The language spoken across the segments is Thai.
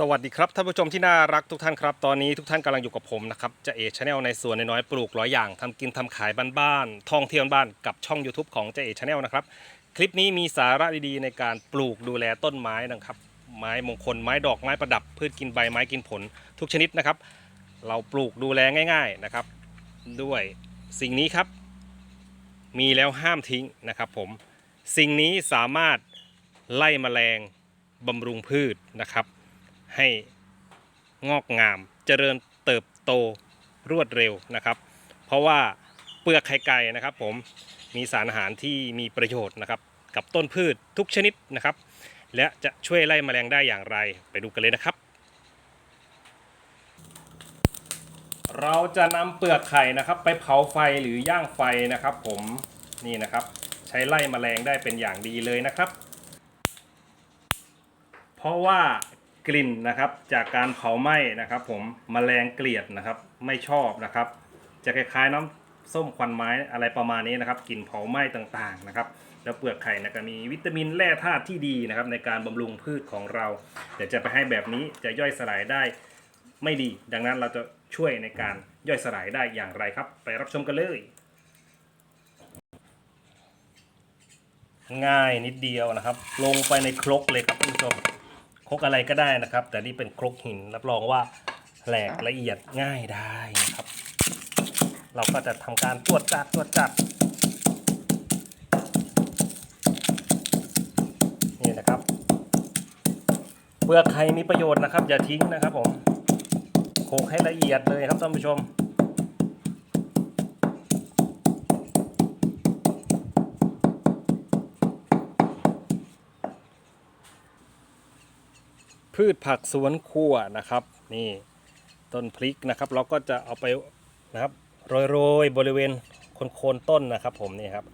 สวัสดีครับท่านผู้ชมที่น่ารักทุกท่านครับ ตอนนี้ทุกท่านกำลังอยู่กับผมนะครับจะเอชแนลในสวนน้อยๆปลูกร้อยอย่างทำกินทำขายบ้านๆท่องเที่ยวบ้านกับช่อง YouTube ของเจเอชแนลนะครับ คลิปนี้มีสาระดีๆ ในการปลูกดูแลต้นไม้นะครับ ไม้มงคลไม้ดอกไม้ประดับ พืชกินใบไม้กินผล ทุกชนิดนะครับ เราปลูกดูแลง่าย ๆนะครับ ด้วยสิ่งนี้ครับ มีแล้วห้ามทิ้งนะครับ ผมสิ่งนี้สามารถไล่แมลงบำรุงพืชนะครับ ให้งอกงาม เจริญเติบโตรวดเร็วนะครับ เพราะว่าเปลือกไข่ไก่นะครับ ผมมีสารอาหารที่มีประโยชน์นะครับ กับต้นพืชทุกชนิดนะครับ และจะช่วยไล่แมลงได้อย่างไรไปดูกันเลยนะครับ เราจะนำเปลือกไข่นะครับ ไปเผาไฟหรือย่างไฟนะครับ ผมนี่นะครับ ใช้ไล่แมลงได้เป็นอย่างดีเลยนะครับ เพราะว่า กลิ่นนะครับ จากการเผาไหม้นะครับ ผมมแมลงเกลียดนะครับ ไม่ชอบนะครับ จะคล้ายๆน้ำส้มควันไม้อะไรประมาณนี้นะครับกลิ่นเผาไหม้ต่างๆนะครับ แล้วเปลือกไข่นะก็มีวิตามินแร่ธาตุที่ดีนะครับ ในการบำรุงพืชของเรา เดี๋ยวจะไปให้แบบนี้จะย่อยสลายได้ไม่ดี ดังนั้นเราจะช่วยในการย่อยสลายได้อย่างไรครับ ไปรับชมกันเลยง่ายนิดเดียวนะครับ ลงไปในครกเลยครับท่านผู้ชม ครกอะไรก็ได้นะครับ แต่นี่เป็นครกหินรับรองว่าแหลกละเอียดง่ายได้นะครับ เราก็จะทำการตรวจจัดตรวจจัดนี่นะครับเปลือกไข่มีประโยชน์นะครับ อย่าทิ้งนะครับผมโขลกให้ละเอียดเลยครับท่านผู้ชม พืชผักสวนครัวนะครับ นี่ต้นพริกนะครับ เราก็จะเอาไปนะครับโรยๆบริเวณโคนๆต้นนะครับ ผมนี่ครับ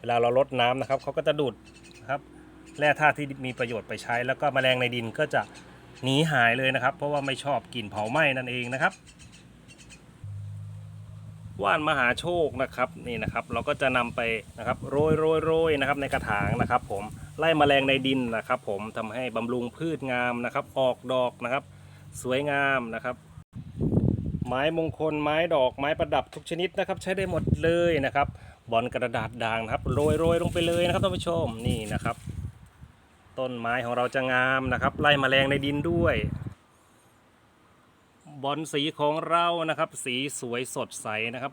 เวลาเราลดน้ำนะครับเขาก็จะดูดนะครับแร่ธาตุที่มีประโยชน์ไปใช้ แล้วก็แมลงในดินก็จะหนีหายเลยนะครับ เพราะว่าไม่ชอบกลิ่นเผาไหม้นั่นเองนะครับว่านมหาโชคนะครับนี่นะครับ เราก็จะนำไปนะครับโรยโรยโรยนะครับในกระถางนะครับ ผม ไล่แมลงในดินนะครับ ผมทำให้บำรุงพืชงามนะครับ ออกดอกนะครับ สวยงามนะครับ ไม้มงคลไม้ดอกไม้ประดับทุกชนิดนะครับ ใช้ได้หมดเลยนะครับ บอลกระดาษด่างนะครับโรยโรยลงไปเลยนะครับท่านผู้ชมนี่นะครับ ต้นไม้ของเราจะงามนะครับ ไล่แมลงในดินด้วยบอลสีของเรานะครับ สีสวยสดใสนะครับ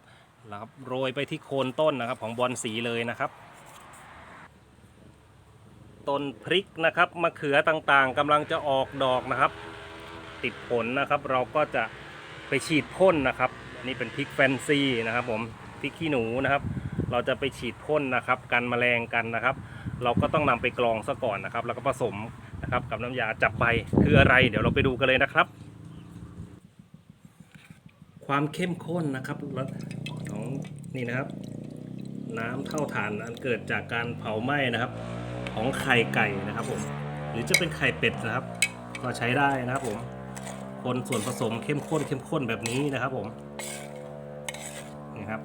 นะครับโรยไปที่โคนต้นนะครับ ของบอลสีเลยนะครับ ต้นพริกนะครับมะเขือต่างๆกำลังจะออกดอกนะครับ ติดผลนะครับเราก็จะไปฉีดพ่นนะครับอันนี่เป็นพริกแฟนซีนะครับผมพริกขี้หนูนะครับ เราจะไปฉีดพ่นนะครับ กันแมลงกันนะครับ เราก็ต้องนำไปกรองซะก่อนนะครับ แล้วก็ผสมนะครับกับน้ำยาจับใบคืออะไร เดี๋ยวเราไปดูกันเลยนะครับ ความเข้มข้นนะครับของนี่นะครับ น้ำเท่าฐานอันเกิดจากการเผาไหม้นะครับ ของไข่ไก่นะครับผมหรือจะเป็นไข่เป็ดนะครับ ก็ใช้ได้นะครับผมคนส่วนผสมเข้มข้นเข้มข้นแบบนี้นะครับผมนี่ครับ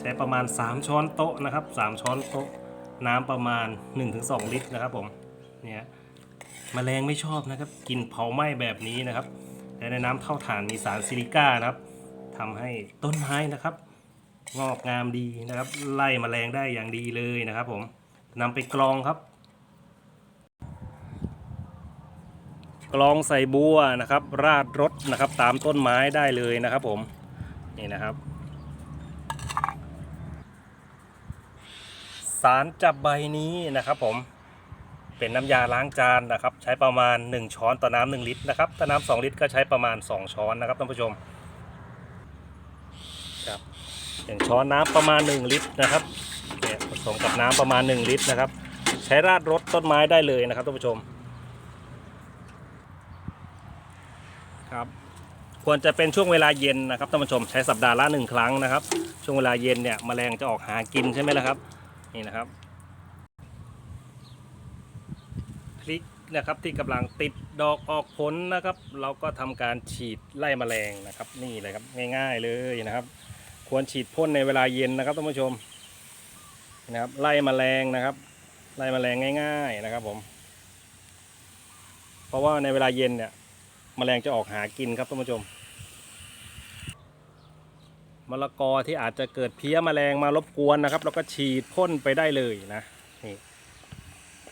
ใช้ประมาณ 3 ช้อนโต๊ะนะครับ 3 ช้อนโต๊ะน้ำประมาณ 1-2 ลิตรนะครับผมเนี่ยมแมลงไม่ชอบนะครับกินเผาไหม้แบบนี้นะครับและในน้ำเท่าฐานมีสารซิลิก้านะครับทำให้ต้นไม้นะครับ งอกงามดีนะครับ ไล่มแมลงได้อย่างดีเลยนะครับ ผมนำไปกรองครับ กรองใส่บัวนะครับ ราดรถนะครับตามต้นไม้ได้เลยนะครับผมนี่นะครับ สารจับใบนี้นะครับผมเป็นน้ำยาล้างจานนะครับ ใช้ประมาณ 1 ช้อนต่อน้ำหนึ่งลิตรนะครับถ้าน้ำสองลิตรก็ใช้ประมาณ 2 ช้อนนะครับท่านผู้ชมครับอย่างช้อนน้ำประมาณ 1 ลิตรนะครับเนี่ยผสมกับน้ำประมาณ 1 ลิตรนะครับ ใช้ราดรถต้นไม้ได้เลยนะครับท่านผู้ชม ครับควรจะเป็นช่วงเวลาเย็นนะครับท่านผู้ชมใช้สัปดาห์ละหนึ่งครั้งนะครับ ช่วงเวลาเย็นเนี่ยแมลงจะออกหากินใช่ไหมล่ะครับ นี่นะครับพริกนะครับที่กำลังติดดอกออกผลนะครับ เราก็ทำการฉีดไล่แมลงนะครับ นี่เลยครับง่ายๆเลยนะครับ ควรฉีดพ่นในเวลาเย็นนะครับท่านผู้ชมนะครับไล่แมลงนะครับ ไล่แมลงง่าย ๆนะครับผม เพราะว่าในเวลาเย็นเนี่ย แมลงจะออกหากินครับท่านผู้ชมมะละกอที่อาจจะเกิดเพี้ยแมลงมารบกวนนะครับแล้วก็ฉีดพ่นไปได้เลยนะนี่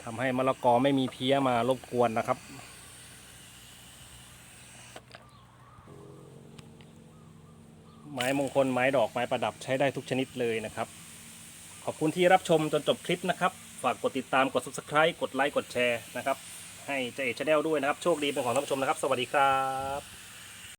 ทำให้มะละกอไม่มีเพี้ยมารบกวนนะครับไม้มงคลไม้ดอกไม้ประดับใช้ได้ทุกชนิดเลยนะครับ ขอบคุณที่รับชมจนจบคลิปนะครับ ฝากกดติดตามกด subscribe กดไลค์กดแชร์นะครับ ให้เจเอชแนลด้วยนะครับ โชคดีเป็นของท่านผู้ชมนะครับ สวัสดีครับ